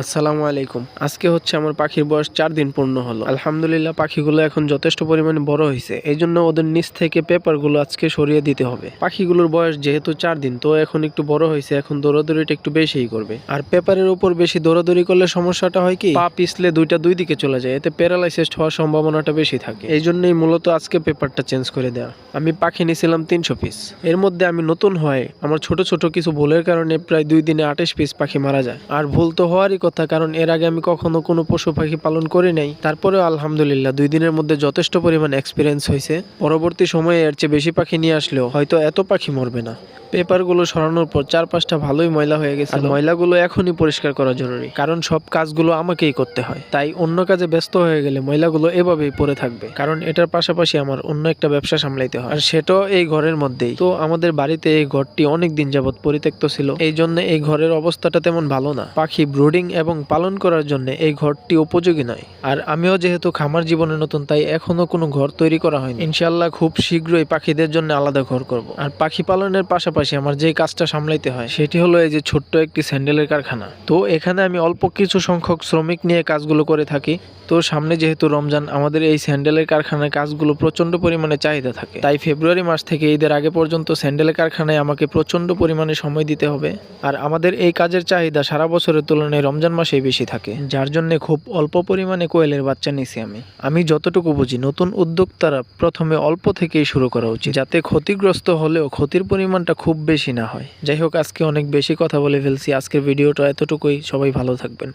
আসসালামু আলাইকুম। আজকে হচ্ছে আমার পাখির বয়স চার দিন পূর্ণ হলো। আলহামদুলিল্লাহ, পাখিগুলো এখন যথেষ্ট পরিমাণে বড় হয়েছে। এই জন্য ওদের নিচ থেকে পেপারগুলো আজকে সরিয়ে দিতে হবে। পাখিগুলোর বয়স যেহেতু চার দিন, তো এখন একটু বড় হয়েছে, এখন দৌড়াদৌড়িটা একটু বেশিই করবে। আর পেপারের উপর বেশি দৌড়াদৌড়ি করলে সমস্যাটা হয় কি? পা পিছলে দুইটা দুই দিকে চলে যায়, এতে প্যারালাইসিস হওয়ার সম্ভাবনাটা বেশি থাকে। এই জন্যই মূলত আজকে পেপারটা চেঞ্জ করে দেওয়া আমি পাখি নিয়েছিলাম তিনশো পিস। এর মধ্যে আমি নতুন হয়, আমার ছোট ছোট কিছু ভুলের কারণে প্রায় দুই দিনে আঠাশ পিস পাখি মারা যায়। আর ভুল তো হওয়ারই কথা, কারণ এর আগে আমি কখনো কোনো পশু পাখি পালন করি নাই। তারপরেও আলহামদুলিল্লাহ, দুই দিনের মধ্যে যথেষ্ট পরিমাণ এক্সপিরিয়েন্স হয়েছে। পরবর্তী সময়ে এর চেয়ে বেশি পাখি নিয়ে আসলেও হয়তো এত পাখি মরবে না। পেপারগুলো সরানোর পর চার পাঁচটা ভালোই ময়লা হয়ে গেছে ময়লাগুলো এখনই পরিষ্কার করা জরুরি, কারণ সব কাজগুলো আমাকেই করতে হয়। তাই অন্য কাজে ব্যস্ত হয়ে গেলে ময়লাগুলো এভাবেই পড়ে থাকবে, কারণ এটার পাশাপাশি আমার অন্য একটা ব্যবসা সামলাইতে হয়। আর সেটাও এই ঘরের মধ্যেই। তো আমাদের বাড়িতে এই ঘরটি অনেক দিন যাবত পরিত্যক্ত ছিল এই জন্য এই ঘরের অবস্থাটা তেমন ভালো না। পাখি ব্রুডিং এবং পালন করার জন্য এই ঘরটি উপযোগী নয়। আর আমিও যেহেতু খামার জীবনে নতুন, তাই এখনও কোনো ঘর তৈরি করা হয়নি। ইনশাল্লাহ খুব শীঘ্রই পাখিদের জন্য আলাদা ঘর করব। আর পাখি পালনের পাশাপাশি আমার যে কাজটা সামলাইতে হয়, সেটি হলো এই যে ছোট্ট একটি স্যান্ডেলের কারখানা। তো এখানে আমি অল্প কিছু সংখ্যক শ্রমিক নিয়ে কাজগুলো করে থাকি। তো সামনে যেহেতু রমজান, আমাদের এই স্যান্ডেলের কারখানায় কাজগুলো প্রচণ্ড পরিমাণে চাহিদা থাকে। তাই ফেব্রুয়ারি মাস থেকে ঈদের আগে পর্যন্ত স্যান্ডেলের কারখানায় আমাকে প্রচণ্ড পরিমাণে সময় দিতে হবে। আর আমাদের এই কাজের চাহিদা সারা বছরের তুলনায় রমজান মাসেই বেশি থাকে, যার জন্য খুব অল্প পরিমাণে কোয়েলের বাচ্চা নিছি আমি। আমি যতটুকু বুঝি, নতুন উদ্যোক্তারা প্রথমে অল্প থেকেই শুরু করা উচিত, যাতে ক্ষতিগ্রস্ত হলেও ক্ষতির পরিমাণটা খুব বেশি না হয়। যাই হোক, আজকে অনেক বেশি কথা বলে ফেলছি। আজকের ভিডিওটা এতটুকুই। সবাই ভালো থাকবেন।